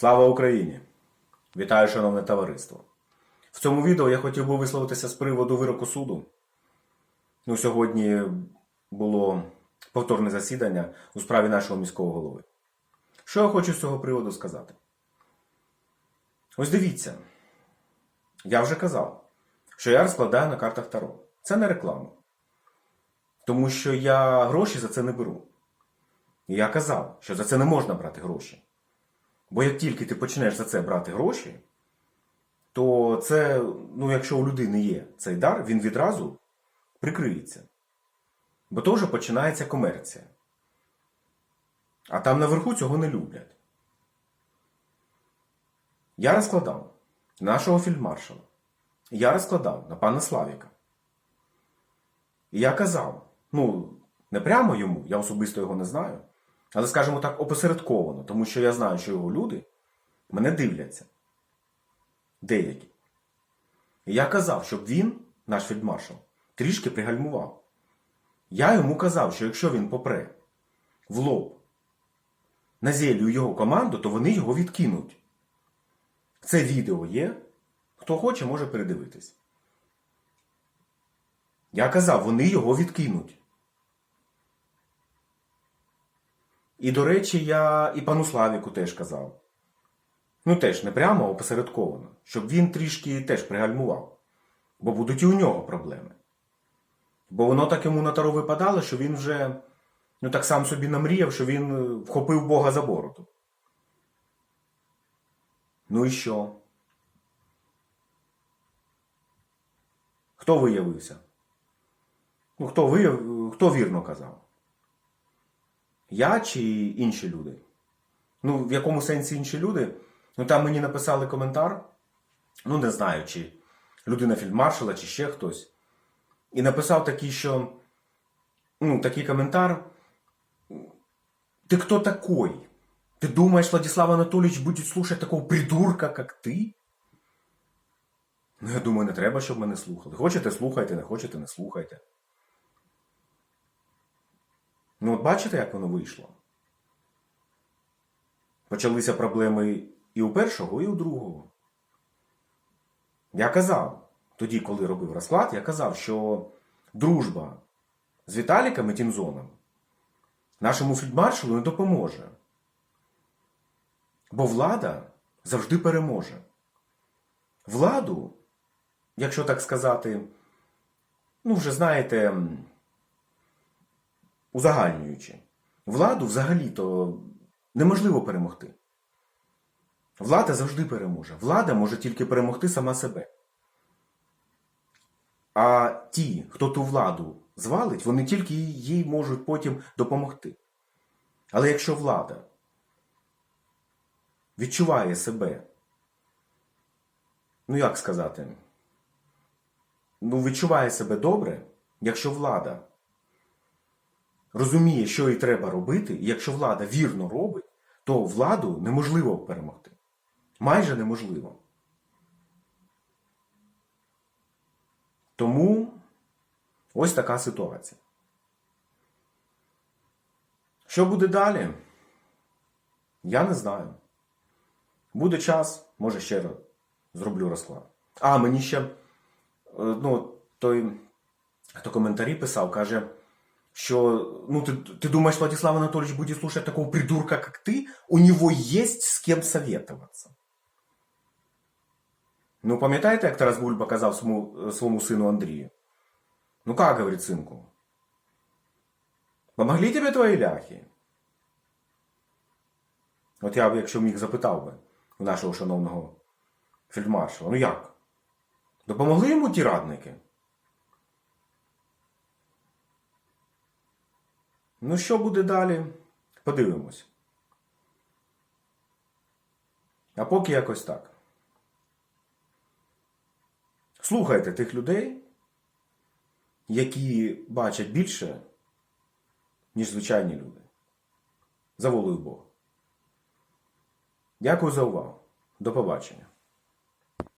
Слава Україні! Вітаю, шановне товариство! В цьому відео я хотів би висловитися з приводу вироку суду. Ну, сьогодні було повторне засідання у справі нашого міського голови. Що я хочу з цього приводу сказати? Ось дивіться, я вже казав, що я розкладаю на картах Таро. Це не реклама. Тому що я гроші за це не беру. І я казав, що за це не можна брати гроші. Бо як тільки ти почнеш за це брати гроші, то це, ну, якщо у людини є цей дар, він відразу прикриється. Бо то вже починається комерція. А там наверху цього не люблять. Я розкладав нашого фільдмаршала. Я розкладав на пана Славіка. І я казав, ну, не прямо йому, я особисто його не знаю, але, скажімо так, опосередковано, тому що я знаю, що його люди мене дивляться. Деякі. І я казав, щоб він, наш фельдмаршал, трішки пригальмував. Я йому казав, що якщо він попре в лоб на зелю його команду, то вони його відкинуть. Це відео є. Хто хоче, може передивитись. Я казав, вони його відкинуть. І, до речі, я і пану Славіку теж казав. Ну, теж не прямо, а опосередковано, щоб він трішки теж пригальмував. Бо будуть і у нього проблеми. Бо воно так йому на таро випадало, що він вже ну, так сам собі намріяв, що він е, вхопив Бога за бороду. Ну і що? Хто виявився? Ну, хто, вияв... хто вірно казав? Я чи інші люди? Ну, в якому сенсі інші люди? Ну, там мені написали коментар, ну, не знаю, чи людина фільдмаршала, чи ще хтось. І написав такий, що. Ну, такий коментар. Ты кто такой? Ты думаешь, Владислав Анатольевич будет слушать такого придурка, как ты? Ну, я думаю, не треба, щоб мене слухали. Хочете, слухайте, не хочете, не слухайте. Ну, от бачите, як воно вийшло? Почалися проблеми і у першого, і у другого. Я казав, тоді, коли робив розклад, я казав, що дружба з Віталіком і Тімзоном нашому фільдмаршалу не допоможе. Бо влада завжди переможе. Владу, якщо так сказати, ну, вже знаєте, узагальнюючи, владу взагалі-то неможливо перемогти. Влада завжди переможе. Влада може тільки перемогти сама себе. А ті, хто ту владу звалить, вони тільки їй можуть потім допомогти. Але якщо влада відчуває себе, ну як сказати, ну відчуває себе добре, якщо влада розуміє, що їй треба робити, і якщо влада вірно робить, то владу неможливо перемогти. Майже неможливо. Тому ось така ситуація. Що буде далі? Я не знаю. Буде час, може ще раз зроблю розклад. А, мені ще е, ну, той, хто коментарі писав, каже, що ну, ти, ти думаєш, Владислав Анатольевич буде слушать такого придурка, как ты? У него есть з ким советоваться. Ну, пам'ятаєте, як Тарас Бульба казав своєму, своєму сину Андрію? Ну, как, говорит синку? Помогли тебе твої ляхи? От я б, якщо міг запитав би у нашого шановного фельдмаршала, ну як? Допомогли йому ті радники? Ну, що буде далі? Подивимось. А поки якось так. Слухайте тих людей, які бачать більше, ніж звичайні люди. За волею Бога. Дякую за увагу. До побачення.